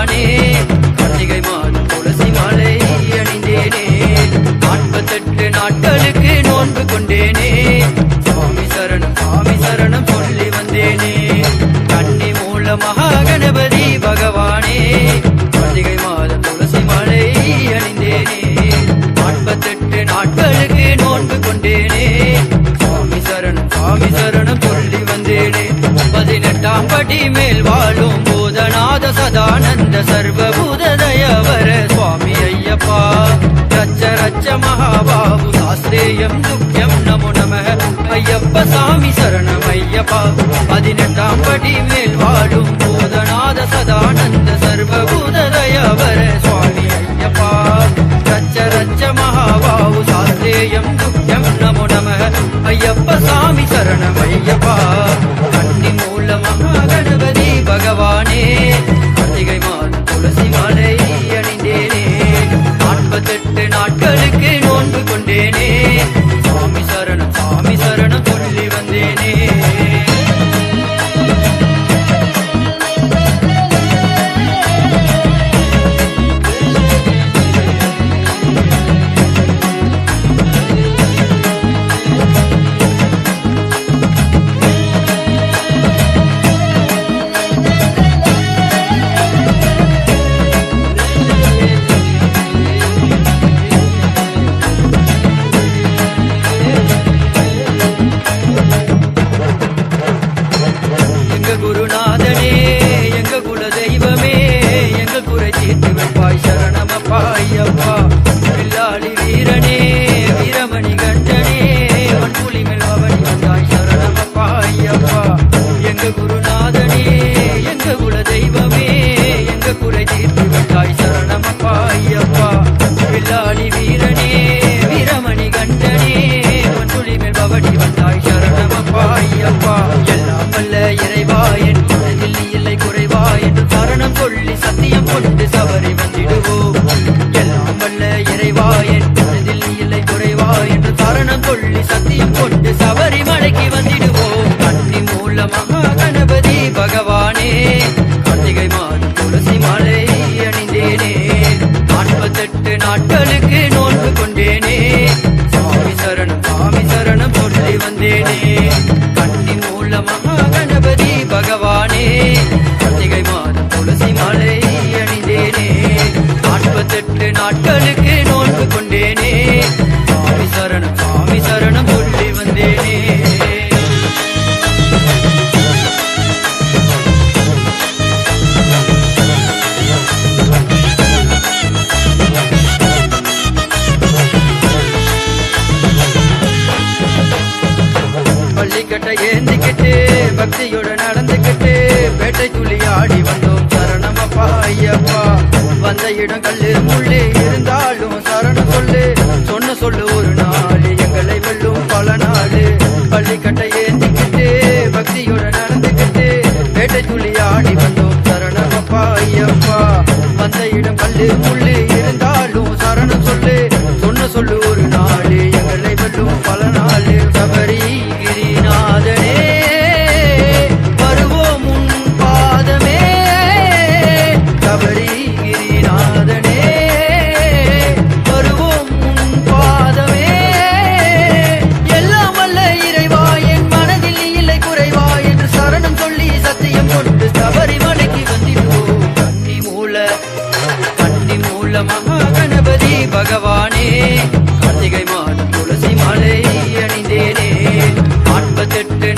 பகவானே கார்த்திகை மாதம் துளசி மாலை அணிந்தேனே. நாற்பத்தெட்டு நாட்களுக்கு நோன்பு கொண்டேனே. சதானந்த சர்வபூத தயவர சுவாமி ஐயப்பா. ரச்ச ரச்ச மகாபாபு சாஸ்திரேயம் துக்கியம் நமோ நம ஐயப்ப சாமி சரணம் ஐயப்பா. பதினெட்டாம் படி மேல் வாழும் போதநாத சதானந்த சர்வபூத தயவர சுவாமி ஐயப்பா. ரச்ச ரச்ச மகாபாபு சாஸ்திரேயம் துக்கியம் நமோ நம ஐயப்ப சாமி சரணம் ஐயப்பா. என்று சரணம் சத்தியம் கொண்டு சபரிமலைக்கு வந்திடுவோம். கண்ணி மூல மகா கணபதி பகவானே கார்த்திகை மாதம் துளசி மாலை அணிந்தேனே. நாற்பத்தெட்டு நாட்களுக்கு நோன்பு கொண்டேனே. சுவாமி சரணம் சுவாமி சரணம் சொல்லி வந்தேனே. கண்ணி மூல மகா கணபதி பகவானே கார்த்திகை மாதம் துளசி மாலை அணிந்தேனே. நாற்பத்தெட்டு நாட்களுக்கு நோன்பு கொண்டேனே. சரணம் சுவாமி சரணம் சொல்லி வந்தேனே. பள்ளிக்கட்டை ஏந்திக்கிட்டு பக்தியோட நடந்துக்கிட்டு பேட்டை துளி ஆடி வந்தோம். சரணமப்பா ஐயப்பா வந்த இடம் கல்லு முள்ளு.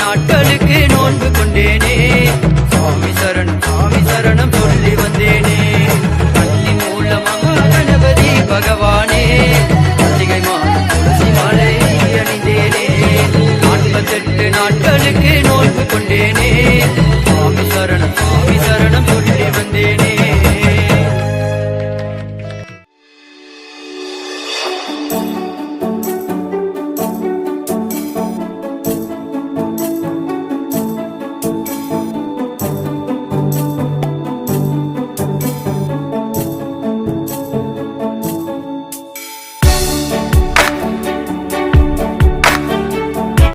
நாட்களுக்கு நோன்பு கொண்டேனே. சுவாமி சரண் சுவாமி